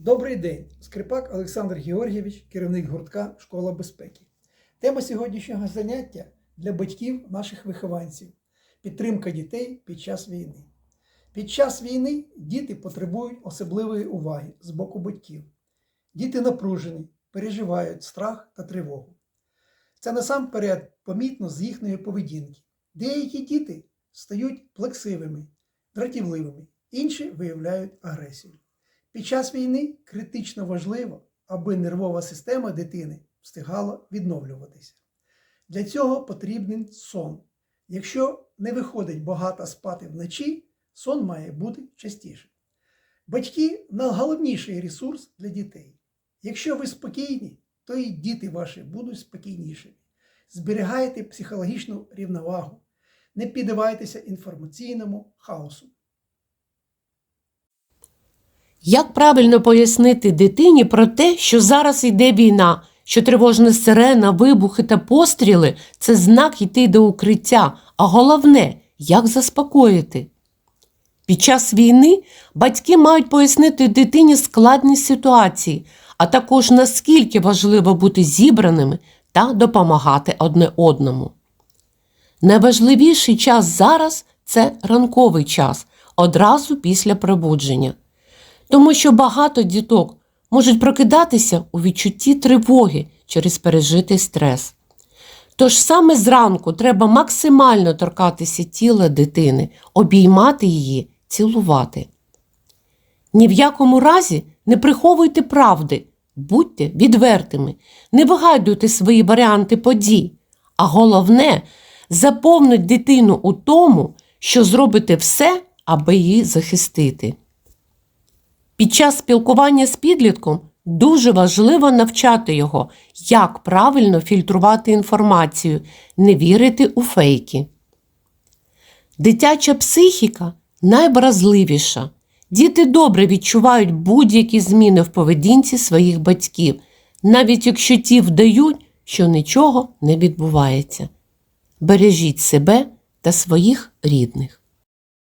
Добрий день! Скрипак Олександр Георгійович, керівник гуртка Школа безпеки. Тема сьогоднішнього заняття для батьків наших вихованців підтримка дітей під час війни. Під час війни діти потребують особливої уваги з боку батьків. Діти напружені, переживають страх та тривогу. Це насамперед помітно з їхньої поведінки. Деякі діти стають плаксивими, дратівливими, інші виявляють агресію. Під час війни критично важливо, аби нервова система дитини встигала відновлюватися. Для цього потрібен сон. Якщо не виходить багато спати вночі, сон має бути частіше. Батьки найголовніший ресурс для дітей. Якщо ви спокійні, то і діти ваші будуть спокійнішими. Зберігайте психологічну рівновагу, не піддавайтеся інформаційному хаосу. Як правильно пояснити дитині про те, що зараз йде війна, що тривожна сирена, вибухи та постріли це знак йти до укриття, а головне, як заспокоїти? Під час війни батьки мають пояснити дитині складність ситуації, а також наскільки важливо бути зібраними та допомагати одне одному. Найважливіший час зараз це ранковий час, одразу після пробудження тому що багато діток можуть прокидатися у відчутті тривоги через пережитий стрес. Тож саме зранку треба максимально торкатися тіла дитини, обіймати її, цілувати. Ні в якому разі не приховуйте правди, будьте відвертими, не вигадуйте свої варіанти подій, а головне, заповніть дитину у тому, що зробите все, аби її захистити. Під час спілкування з підлітком дуже важливо навчати його, як правильно фільтрувати інформацію, не вірити у фейки. Дитяча психіка найвразливіша. Діти добре відчувають будь-які зміни в поведінці своїх батьків, навіть якщо ті вдають, що нічого не відбувається. Бережіть себе та своїх рідних.